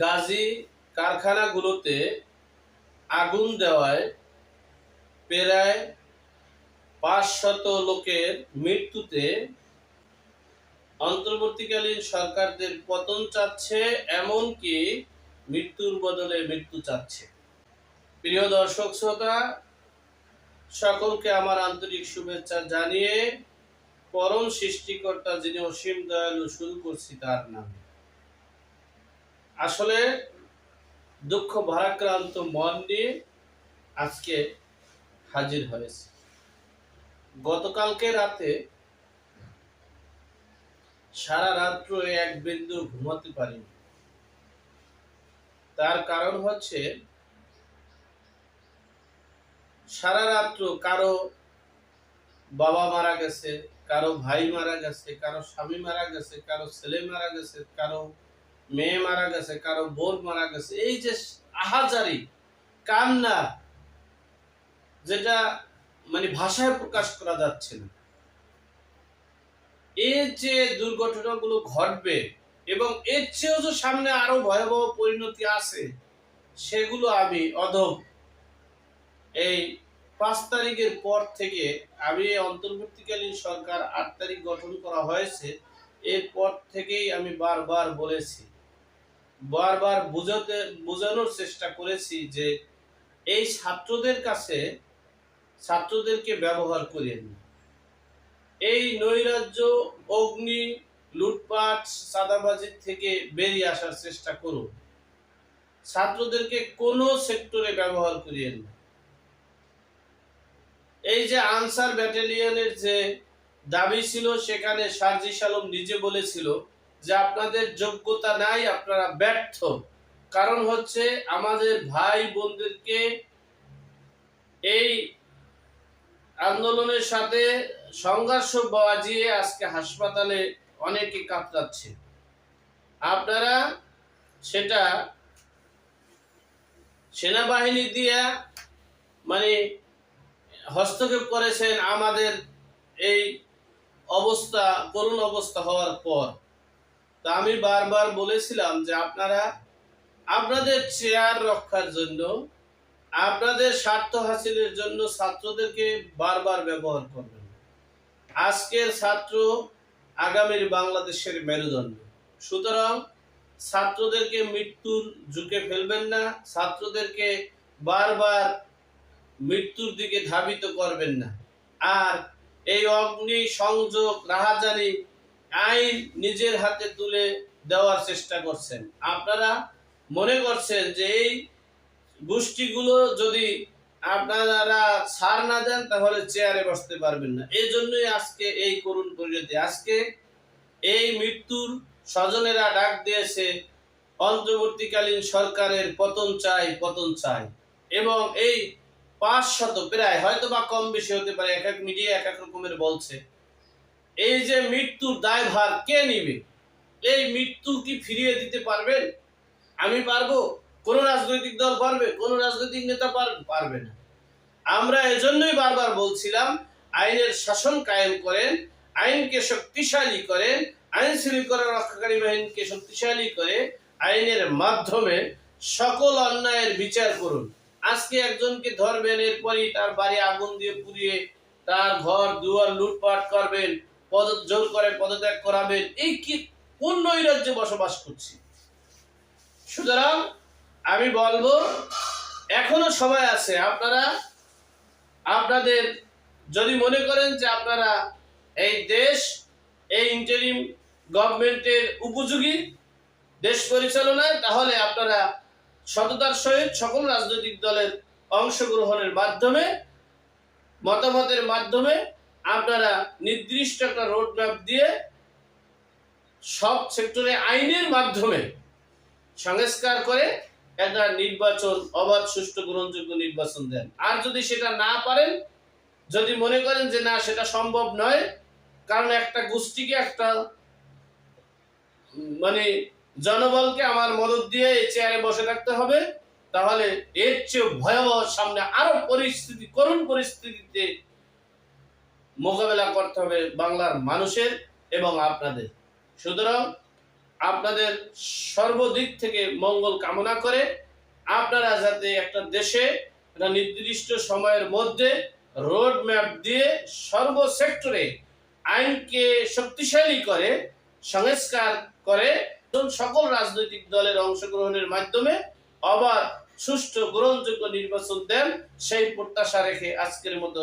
গাজী কারখানাগুলোতে আগুন দেওয়ায় প্রায় পাঁচশত লোকের মৃত্যুতে অন্তর্বর্তীকালীন সরকারদের পতন চাচ্ছে, এমনকি মৃত্যুর বদলে মৃত্যু চাচ্ছে। প্রিয় দর্শক শ্রোতা, সকলকে আমার আন্তরিক শুভেচ্ছা জানিয়ে পরম সৃষ্টিকর্তা যিনি অসীম দয়ালু শুরু করছি তার নামে। আসলে দুঃখ ভারাক্রান্ত মন নিয়ে আজকে হাজির হয়েছে। গতকালকে রাতে সারা রাত্র এক বিন্দু ঘুমাতে পারিনি। তার কারণ হচ্ছে সারা রাত্র কারও বাবা মারা গেছে, কারও ভাই মারা গেছে, কারও স্বামী মারা গেছে, কারও ছেলে মারা গেছে, কারও মেয়ে মারা গেছে, কারও বোন মারা গেছে, এই যে আহাজারি, কান্না, যেটা মানে ভাষায় প্রকাশ করা যাচ্ছে না। এই যে দুর্ঘটনাগুলো ঘটবে এবং এর চেয়েও যে সামনে আরও ভয়াবহ পরিণতি আছে, সেগুলো আমি অধম। এই পাঁচ তারিখের পর থেকে আমি অন্তর্বর্তীকালীন সরকার আট তারিখ গঠন করা হয়েছে, এরপর থেকেই আমি বারবার বলেছি বারবার বুঝাতে, বোঝানোর চেষ্টা করেছি যে এই ছাত্রদের কাছে ছাত্রদেরকে ব্যবহার করেন। এই নৈরাজ্য, অগ্নি, লুটপাট চাঁদাবাজির থেকে বেরিয়ে আসার চেষ্টা করুন ছাত্রদেরকে কোনো সেক্টরে ব্যবহার করিয়েন এই যে আনসার ব্যাটালিয়নের যে দাবি ছিল, সেখানে সার্জিস আলম নিজে বলেছিল যে আপনাদের যোগ্যতা নাই, আপনারা ব্যর্থ। কারণ হচ্ছে আমাদের ভাই বোনদেরকে এই আন্দোলনের সাথে সংঘর্ষ বাজিয়ে আজকে হাসপাতালে অনেকে কাতরাচ্ছে। আপনারা সেটা সেনাবাহিনী দিয়া মানে হস্তক্ষেপ করেছেন আমাদের এই অবস্থা, করুণ অবস্থা হওয়ার পর। তা আমি বারবার বলেছিলাম যে আপনারা আপনাদের চেয়ার রক্ষার জন্য, আপনাদের স্বার্থ হাসিলের জন্য ছাত্রদেরকে বারবার ব্যবহার করবেন। আজকের ছাত্র আগামীর বাংলাদেশের মেরুদণ্ড। সুতরাং ছাত্রদেরকে মৃত্যুর ঝুঁকে ফেলবেন না, ছাত্রদেরকে বারবার মৃত্যুর দিকে ধাবিত করবেন না। আর এই অগ্নি সংযোগ, রাহাজানি আইন নিজের হাতে তুলে দেওয়ার চেষ্টা করছেন। আপনারা মনে করছেন যে এই গোষ্ঠীগুলো যদি আপনারা ছাড় না দেন, তাহলে চেয়ারে বসতে পারবেন না। এই জন্যই আজকে এই করুণ পরিণতি। আজকে এই মৃত্যুর স্বজনেরা ডাক দিয়েছে, অন্তর্বর্তীকালীন সরকারের পতন চাই পতন চাই। এবং এই পাঁচ শত, প্রায় হয়তো বা কম বেশি হতে পারে, এক এক মিডিয়া এক এক রকমের বলছে। এই যে মৃত্যুর দায়ভার কে নিবে? এই মৃত্যু কি ফিরিয়ে দিতে পারবেন? আমি পারব? কোন রাজনৈতিক দল পারবে? কোন রাজনৈতিক নেতা পার- পারবে না। আমরা এজন্যই বারবার বলছিলাম, আইনের শাসন কায়েম করেন, আইনকে শক্তিশালী করেন, আইন শৃঙ্খলা রক্ষাকারী বাহিনীকে শক্তিশালী করে আইনের মাধ্যমে সকল অন্যায়ের বিচার করুন। আজকে একজনকে ধরবেন, এরপরই তার বাড়ি আগুন দিয়ে পুড়িয়ে তার ঘর, দুয়ার লুটপাট করবেন। পদ জোর করে পদত্যাগ করাবেন। এই কি কোন নৈরাজ্যে বসবাস করছি? সুতরাং আমি বলব, এখনও সময় আছে। আপনারা, আপনাদের যদি মনে করেন যে আপনারা এই দেশ, এই ইন্টারিম গভর্নমেন্টের উপযোগী দেশ পরিচালনায়, তাহলে আপনারা সততার সহিত সকল রাজনৈতিক দলের অংশগ্রহণের মাধ্যমে, মতামতের মাধ্যমে আপনারা নির্দিষ্ট একটা রোড ম্যাপ দিয়ে সব সেক্টরে আইনের মাধ্যমে সংস্কার করে একটা নির্বাচন, অবাধ, সুষ্ঠু, গ্রহণযোগ্য নির্বাচন দেন। আর যদি সেটা না পারেন, যদি মনে করেন যে না, সেটা সম্ভব নয়, কারণ একটা গোষ্ঠীকে, একটা মানে জনবলকে আমার মদত দিয়ে এই চেয়ারে বসে থাকতে হবে, তাহলে এর চেয়ে ভয়াবহ সামনে আরও পরিস্থিতি, করুণ পরিস্থিতিতে মোকাবেলা করতে হবে বাংলার মানুষের এবং আপনাদের। সুতরাং আপনাদের সর্বদিক থেকে মঙ্গল কামনা করে আপনারা যাতে একটা দেশে একটা নির্দিষ্ট সময়ের মধ্যে রোড ম্যাপ দিয়ে সর্ব সেক্টরে আইনকে শক্তিশালী করে, সংস্কার করে সকল রাজনৈতিক দলের অংশগ্রহণের মাধ্যমে অবাধ সুষ্ঠু গ্রহণযোগ্য নির্বাচন দেন, সেই প্রত্যাশা রেখে আজকের মতো